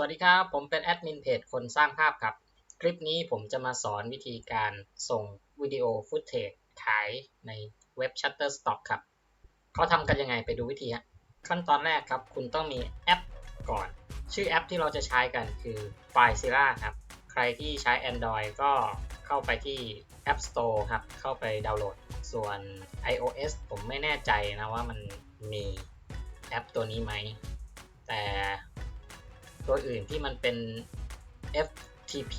วัสดีครับ ผมเป็นแอดมินเพจคนสร้างภาพครับ คลิปนี้ผมจะมาสอนวิธีการส่งวิดีโอฟุตเทจขายในเว็บ Shutterstock ครับเขาทำกันยังไงไปดูวิธีฮะขั้นตอนแรกครับ คุณต้องมีแอปก่อน ชื่อแอปที่เราจะใช้กันคือ FileZilla ครับ ใครที่ใช้ Android ก็เข้าไปที่ App Store ครับ เข้าไปดาวน์โหลด ส่วน iOS ผมไม่แน่ใจนะว่ามันมีแอปตัวนี้ไหมแต่ ตัวอื่นที่มันเป็น FTP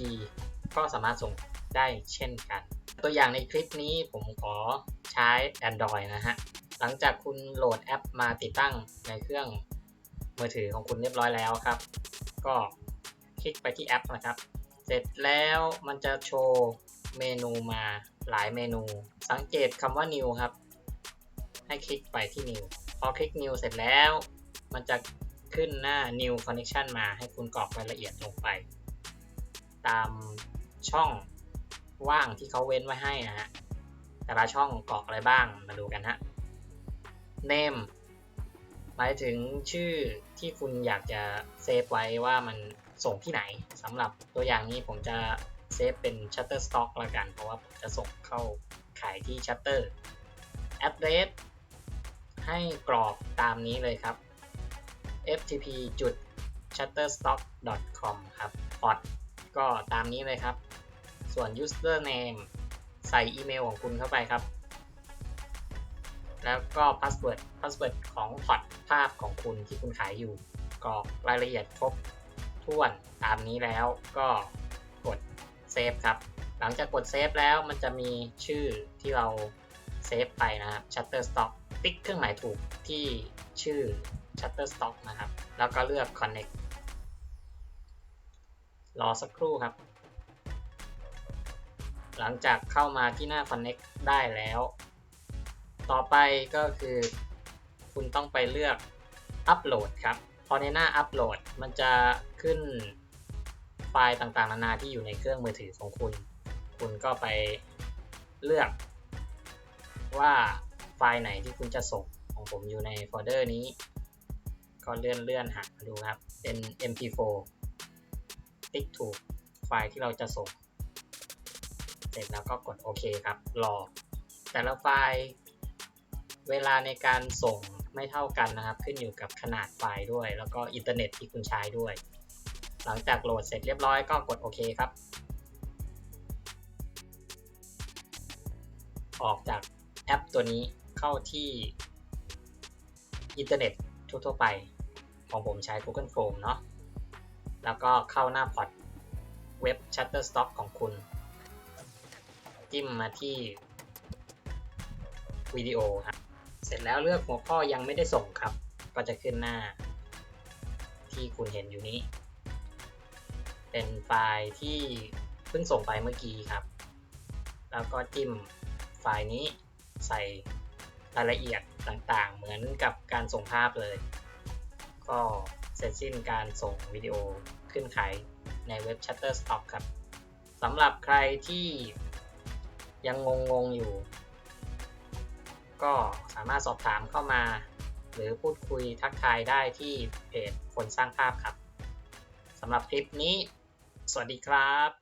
ก็สามารถส่งได้เช่นกัน ตัวอย่างในคลิปนี้ผมขอใช้ Android นะฮะ หลังจากคุณโหลดแอปมาติดตั้งในเครื่องมือถือของคุณเรียบร้อยแล้วครับ ก็คลิกไปที่แอปนะครับ เสร็จแล้วมันจะโชว์เมนูมาหลายเมนู สังเกตคำว่า new ครับ ให้คลิกไปที่ new พอคลิก new เสร็จแล้ว มันจะ ขึ้นหน้า new connection มาให้คุณกรอกรายละเอียดลงไป ตามช่องว่างที่เขาเว้นไว้ให้นะฮะ แต่ละช่องกรอกอะไรบ้างมาดูกันฮะ name หมายถึงชื่อที่คุณอยากจะเซฟไว้ว่ามันส่งที่ไหนสำหรับตัวอย่างนี้ผมจะเซฟเป็น Shutterstock ละกัน เพราะว่าผมจะส่งเข้าขายที่ Shutter address ให้กรอกตามนี้เลยครับ ftp shutterstock com ครับ port ก็ตามนี้เลยครับ ส่วน username ใส่อีเมลของคุณเข้าไปครับ แล้วก็ password password ของพอร์ตภาพของคุณที่คุณขายอยู่กรอกรายละเอียดครบถ้วนตามนี้แล้วก็กดเซฟครับ หลังจากกดเซฟแล้วมันจะมีชื่อที่เราเซฟไปนะครับ Shutterstock ติ๊กเครื่องหมายถูกที่ชื่อ Shutterstock นะครับ แล้วก็เลือก Connect รอสักครู่ครับ หลังจากเข้ามาที่หน้า Connect ได้แล้ว ต่อไปก็คือ คุณต้องไปเลือก Upload ครับ พอในหน้า Upload มันจะขึ้นไฟล์ต่างๆ นานาที่อยู่ในเครื่องมือถือของคุณ คุณก็ไปเลือกว่า ฟล์ไหนที่คุณจะส่งของผมอยู่ในโฟลเดอร์นี้ ก็เลื่อนเลื่อนหาดูครับ เป็น mp4 ติ๊กถูกไฟล์ที่เราจะส่ง เสร็จแล้วก็กดโอเคครับ รอ แต่ละไฟล์เวลาในการส่งไม่เท่ากันนะครับ ขึ้นอยู่กับขนาดไฟล์ด้วย แล้วก็อินเทอร์เน็ตที่คุณใช้ด้วย หลังจากโหลดเสร็จเรียบร้อยก็กดโอเคครับ ออกจากแอปตัวนี้ เข้าที่อินเทอร์เน็ตทั่วๆไป ของผมใช้ Google Chrome เนาะแล้วก็เข้าหน้าพอร์ตเว็บ Shutterstock ของคุณ จิ้มมาที่วิดีโอครับ เสร็จแล้วเลือกหัวข้อยังไม่ได้ส่งครับ ก็จะขึ้นหน้า ที่คุณเห็นอยู่นี้ เป็นไฟล์ที่เพิ่งส่งไปเมื่อกี้ครับ แล้วก็จิ้มไฟล์นี้ใส่ รายละเอียดต่างๆ เหมือนกับการส่งภาพเลย ก็เสร็จสิ้นการส่งวิดีโอขึ้นขายในเว็บ Shutterstock ครับสำหรับใครที่ยังงงๆอยู่ ก็สามารถสอบถามเข้ามา หรือพูดคุยทักทายได้ที่เพจคนสร้างภาพครับสำหรับคลิปนี้ สวัสดีครับ